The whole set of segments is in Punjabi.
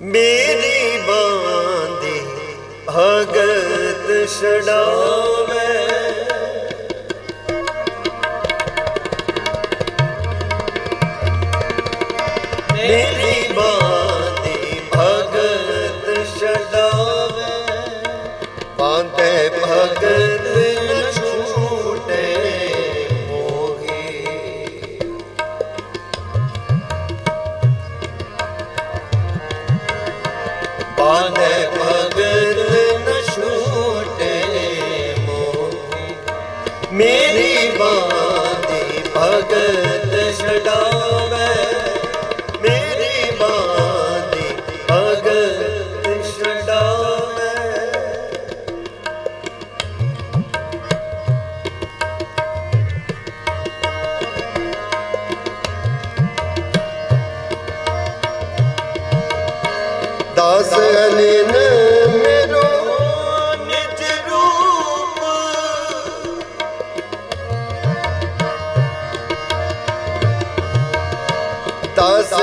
ਮੇਰੀ ਬਾਂਦੇ ਭਗਤ ਛਡਾ ਮੇਰੀ ਬਾਂਦੇ ਭਗਤ ਛਡਾਵੇ। ਭਗਤ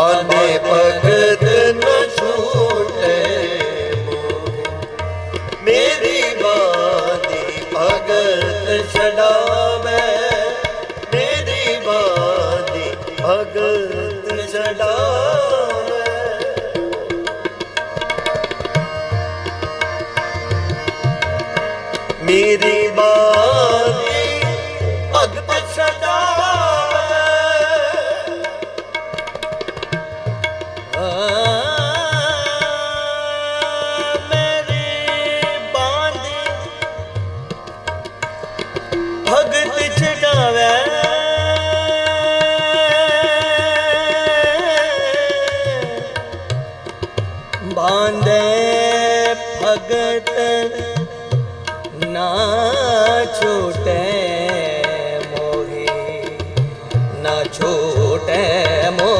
बंदे पग ना छूटे मोहे ना छूटे मोहे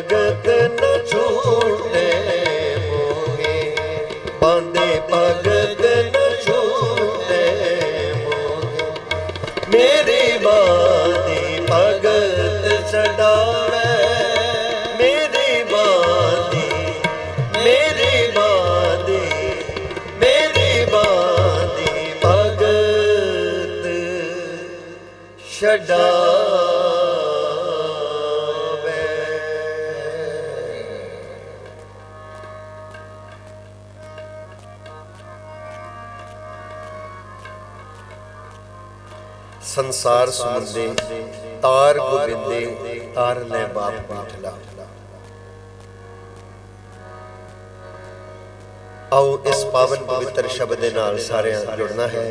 ਭਗਤ ਨ ਛੂਟੇ ਮੋਹੇ। ਬਾਂਦੇ ਭਗਤ ਨ ਛੂਟੇ ਮੋਹੇ। ਮੇਰੀ ਬਾਦੀ ਭਗਤ ਛਡਾਵੇ। ਮੇਰੀ ਬਾਦੀ ਮੇਰੀ ਬਾਦੀ ਮੇਰੀ ਬਾਦੀ ਭਗਤ ਛਡਾ ਸੰਸਾਰ ਸਮੁੰਦੇ ਤਾਰ ਗੋਬਿੰਦੇ, ਤਾਰ ਲੈ ਬਾਪ ਬੀਠਲਾ। ਆਓ ਇਸ ਪਾਵਨ ਪਵਿੱਤਰ ਸ਼ਬਦ ਦੇ ਨਾਲ ਸਾਰਿਆਂ ਜੁੜਨਾ ਹੈ।